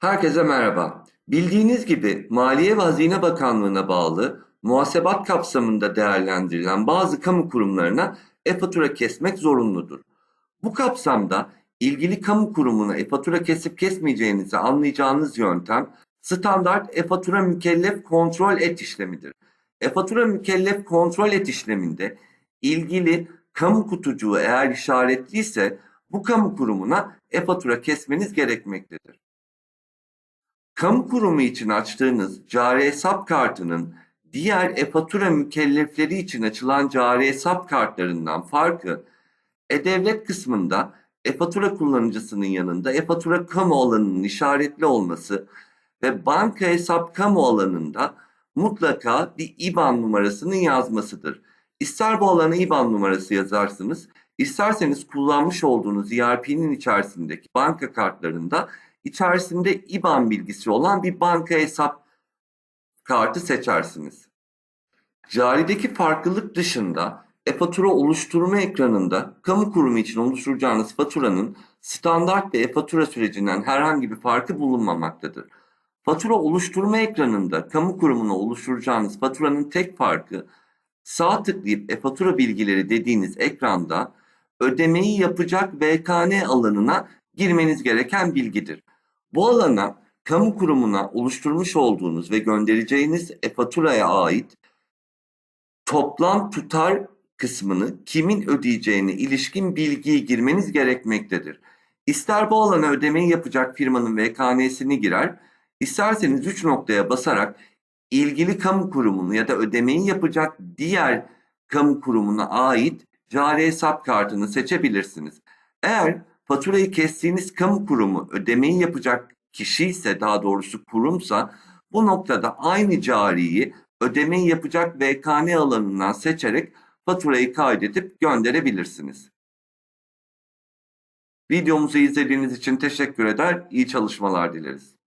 Herkese merhaba. Bildiğiniz gibi Maliye ve Hazine Bakanlığı'na bağlı muhasebat kapsamında değerlendirilen bazı kamu kurumlarına e-fatura kesmek zorunludur. Bu kapsamda ilgili kamu kurumuna e-fatura kesip kesmeyeceğinizi anlayacağınız yöntem standart e-fatura mükellef kontrol et işlemidir. E-fatura mükellef kontrol et işleminde ilgili kamu kutucuğu eğer işaretliyse bu kamu kurumuna e-fatura kesmeniz gerekmektedir. Kamu kurumu için açtığınız cari hesap kartının diğer e-fatura mükellefleri için açılan cari hesap kartlarından farkı e-devlet kısmında e-fatura kullanıcısının yanında e-fatura kamu alanının işaretli olması ve banka hesap kamu alanında mutlaka bir IBAN numarasının yazmasıdır. İster bu alana IBAN numarası yazarsınız, isterseniz kullanmış olduğunuz ERP'nin içerisindeki banka kartlarında içerisinde IBAN bilgisi olan bir banka hesap kartı seçersiniz. Carideki farklılık dışında e-fatura oluşturma ekranında kamu kurumu için oluşturacağınız faturanın standart ve e-fatura sürecinden herhangi bir farkı bulunmamaktadır. Fatura oluşturma ekranında kamu kurumuna oluşturacağınız faturanın tek farkı sağ tıklayıp e-fatura bilgileri dediğiniz ekranda ödemeyi yapacak VKN alanına girmeniz gereken bilgidir. Bu alana kamu kurumuna oluşturmuş olduğunuz ve göndereceğiniz e-faturaya ait toplam tutar kısmını kimin ödeyeceğine ilişkin bilgiyi girmeniz gerekmektedir. İster bu alana ödemeyi yapacak firmanın VKN'sini girer, isterseniz 3 noktaya basarak ilgili kamu kurumunu ya da ödemeyi yapacak diğer kamu kurumuna ait cari hesap kartını seçebilirsiniz. Eğer faturayı kestiğiniz kamu kurumu ödemeyi yapacak kişi ise daha doğrusu kurumsa bu noktada aynı cariyi ödemeyi yapacak VKN alanından seçerek faturayı kaydedip gönderebilirsiniz. Videomuzu izlediğiniz için teşekkür eder, iyi çalışmalar dileriz.